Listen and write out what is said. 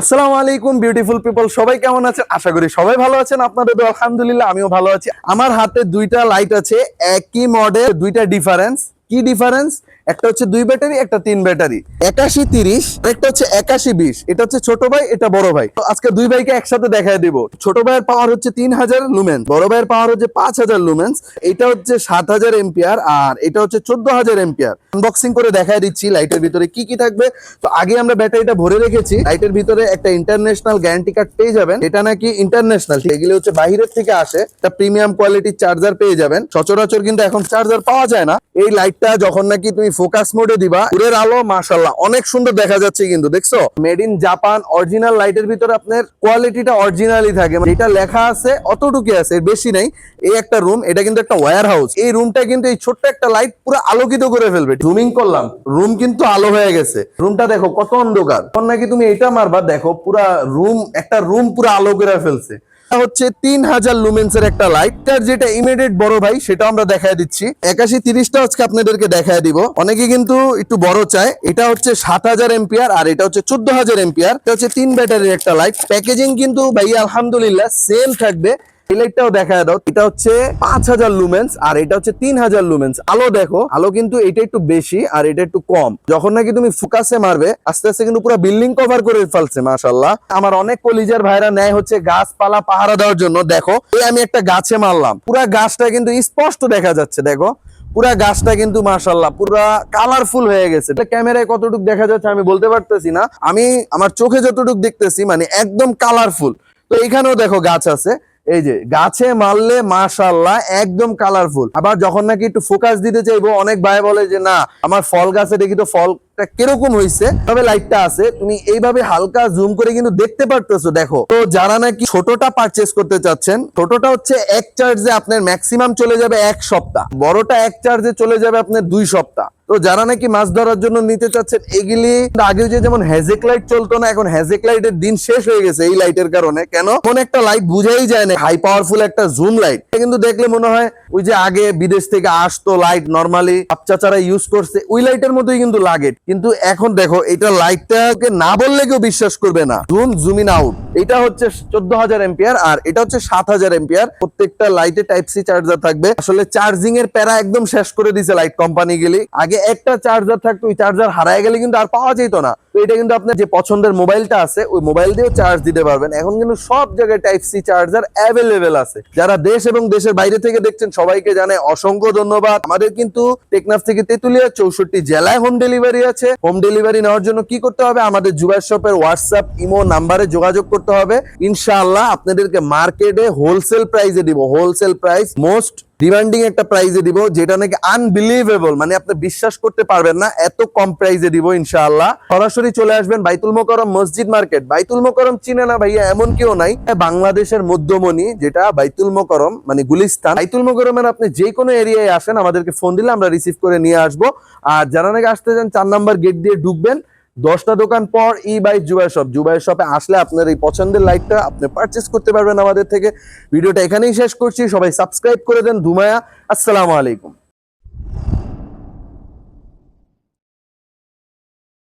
আসসালামু আলাইকুম beautiful people সবাই কেমন আছেন? আশা করি সবাই ভালো আছেন। আপনাদের আলহামদুলিল্লাহ, আমিও ভালো আছি। আমার হাতে দুইটা লাইট আছে, একই মডেল দুইটা ডিফারেন্স কি ডিফারেন্স একটা হচ্ছে দুই ব্যাটারি, একটা তিন ব্যাটারি। একাশি তিরিশ একটা হচ্ছে একাশি বিশ। এটা হচ্ছে ছোট ভাই, এটা বড় ভাই। তো আজকে দুই ভাইকে একসাথে দেখায় দিব। ছোট ভাইয়ের পাওয়ার হচ্ছে তিন হাজার লুমেন্স বড় ভাইয়ের পাওয়ার হচ্ছে পাঁচ হাজার লুমেন্স এটা হচ্ছে সাত হাজার এম্পিয়ার আর এটা হচ্ছে চোদ্দ হাজার এম্পিয়ার আনবক্সিং করে দেখায় দিচ্ছি লাইটের ভিতরে কি কি থাকবে। তো আগে আমরা ব্যাটারিটা ভরে রেখেছি। লাইটের ভিতরে একটা ইন্টারন্যাশনাল গ্যারান্টি কার্ড পেয়ে যাবেন। এটা নাকি ইন্টারন্যাশনাল এগুলো হচ্ছে বাইরের থেকে আসে। একটা প্রিমিয়াম কোয়ালিটির চার্জার পেয়ে যাবেন। সচরাচর কিন্তু এখন চার্জার পাওয়া যায় না। এই লাইটটা যখন নাকি তুমি ফোকাস মোডে দিবা। দূরের আলো মাশাল্লাহ অনেক সুন্দর দেখা যাচ্ছে কিন্তু, দেখছ? মেড ইন জাপান অরিজিনাল লাইটের ভিতরে আপনার কোয়ালিটিটা অরিজিনালি থাকে। যেটা লেখা আছে অতটুকু আছে বেশি নাই। এই একটা রুম এটা কিন্তু একটা ওয়্যার হাউস এই রুমটা কিন্তু এই ছোট্ট একটা লাইট পুরো আলোকিত করে ফেলবে। জুমিং করলাম রুম কিন্তু আলো হয়ে গেছে। রুমটা দেখো, কত অন্ধকার। নাকি তুমি এটা মারবা, দেখো, পুরা রুম একটা রুম পুরো আলো করে ফেলছে। হচ্ছে তিন হাজার লুমেন্সের একটা লাইট তার যেটা ইমিডিয়েট বড় ভাই সেটা আমরা দেখায় দিচ্ছি। একাশি তিরিশটা আজকে আপনাদেরকে দেখায় দিব। অনেকে কিন্তু একটু বড় চায়। এটা হচ্ছে সাত হাজার এম্পিয়ার আর এটা হচ্ছে চোদ্দ হাজার এম্পিয়ার। এটা হচ্ছে তিন ব্যাটারির একটা লাইট প্যাকেজিং কিন্তু ভাই, আলহামদুলিল্লাহ সেম থাকবে। লাইটটাও দেখা দাও। এটা হচ্ছে পাঁচ হাজার লুমেন্স আর এটা হচ্ছে তিন হাজার লুমেন্স আলো দেখো, আলো কিন্তু এটা একটু বেশি আর এটা একটু কম। যখন নাকি তুমি ফোকাসে মারবে, আস্তে আস্তে কিন্তু পুরো বিল্ডিং কভার করে ফেলছে মাশাল্লাহ আমার অনেক কলিজার ভাইরা নেয় হচ্ছে গাছপালা পাহারা দেওয়ার জন্য। দেখো, এই আমি একটা গাছে মারলাম। পুরা গাছটা কিন্তু স্পষ্ট দেখা যাচ্ছে, দেখো। পুরা গাছটা কিন্তু মাশাল্লাহ পুরা কালারফুল হয়ে গেছে। ক্যামেরায় কতটুকু দেখা যাচ্ছে আমি বলতে পারতেছি না। আমি আমার চোখে যতটুকু দেখতেছি মানে একদম কালারফুল তো এখানেও দেখো গাছ আছে। এই যে, গাছে মারলে মাশাল্লাহ একদম কালারফুল আবার যখন নাকি একটু ফোকাস দিতে চাইব, অনেক ভাই বলে যে, না, আমার ফল গাছে দেখি তো ফলটা কীরকম হয়েছে তবে লাইটটা আছে। তুমি এইভাবে হালকা জুম করে কিন্তু দেখতে পারতেছো, দেখো। তো যারা নাকি ছোটটা পারচেস করতে চাচ্ছেন, ছোটটা হচ্ছে এক চার্জে আপনার ম্যাক্সিমাম চলে যাবে এক সপ্তাহ। বড়টা এক চার্জে চলে যাবে আপনার দুই সপ্তাহ। তো যারা নাকি মাছ ধরার জন্য নিতে চাচ্ছেন, এগুলি আগে যে যেমন হ্যাজেক লাইট চলতো না, এখন হ্যাজেক লাইটের দিন শেষ হয়ে গেছে এই লাইটের কারণে। কেন? কোন একটা লাইট বুঝাই যায় না। হাই পাওয়ারফুল একটা জুম লাইট কিন্তু দেখলে মনে হয় ওই যে আগে বিদেশ থেকে আসতো লাইট নর্মালি চাচারা ইউজ করছে, ওই লাইটের মতোই কিন্তু লাগে। কিন্তু এখন দেখো, এটা লাইটটাকে না বললে কেউ বিশ্বাস করবে না। জুম জুম ইন আউট এটা হচ্ছে চোদ্দ হাজার এম্পিয়ার আর এটা হচ্ছে সাত হাজার এম্পিয়ার প্রত্যেকটা লাইটে টাইপ সি চার্জার থাকবে। আসলে চার্জিং এর প্যারা একদম শেষ করে দিছে লাইট কোম্পানি গুলি। আগে একটা চার্জার থাকতো, ওই চার্জার হারায় গেলে কিন্তু আর পাওয়া যেত না। তো এটা কিন্তু আপনার যে পছন্দের মোবাইলটা আছে, ওই মোবাইল দিয়েও চার্জ দিতে পারবেন। এখন কিন্তু সব জায়গায় টাইপ সি চার্জার অ্যাভেলেবেল আছে। যারা দেশ এবং দেশের বাইরে থেকে দেখছেন, সবাইকে জানাই অসংখ্য ধন্যবাদ। আমাদের কিন্তু টেকনাফ থেকে তেতুলিয়া চৌষট্টি জেলায় হোম ডেলিভারি আছে। হোম ডেলিভারি নেওয়ার জন্য কি করতে হবে? আমাদের জুবাই শপের হোয়াটসঅ্যাপ ইমো নাম্বারে যোগাযোগ করতে হবে। ইনশাআল্লাহ আপনাদেরকে মার্কেটে হোলসেল প্রাইসে দিব। হোলসেল প্রাইস মোস্ট ডিমান্ডিং একটা প্রাইজে দিব, যেটা নাকি আনবিলিভেবল মানে আপনি বিশ্বাস করতে পারবেন না, এত কম প্রাইজে দিব ইনশাআল্লাহ। সরাসরি চলে আসবেন বাইতুল মোকরম মসজিদ মার্কেট। বাইতুল মোকরম চিনে না ভাইয়া, এমন কেউ নাই। বাংলাদেশের মধ্যমণি, যেটা বাইতুল মোকরম মানে গুলিস্তান। বাইতুল মোকরমের আপনি যে কোনো এরিয়ায় আসেন, আমাদেরকে ফোন দিলে আমরা রিসিভ করে নিয়ে আসব। আর যারা নাকি আসতে চান, চার নাম্বার গেট দিয়ে ঢুকবেন দশটা দোকান পর ই বাই জুবাই শপ জুবাই শপে আসলে আপনার এই পছন্দের লাইটটা আপনি পারচেস করতে পারবেন আমাদের থেকে। ভিডিওটা এখানেই শেষ করছি। সবাই সাবস্ক্রাইব করে দেন। ধুমায়া, আসসালামু আলাইকুম।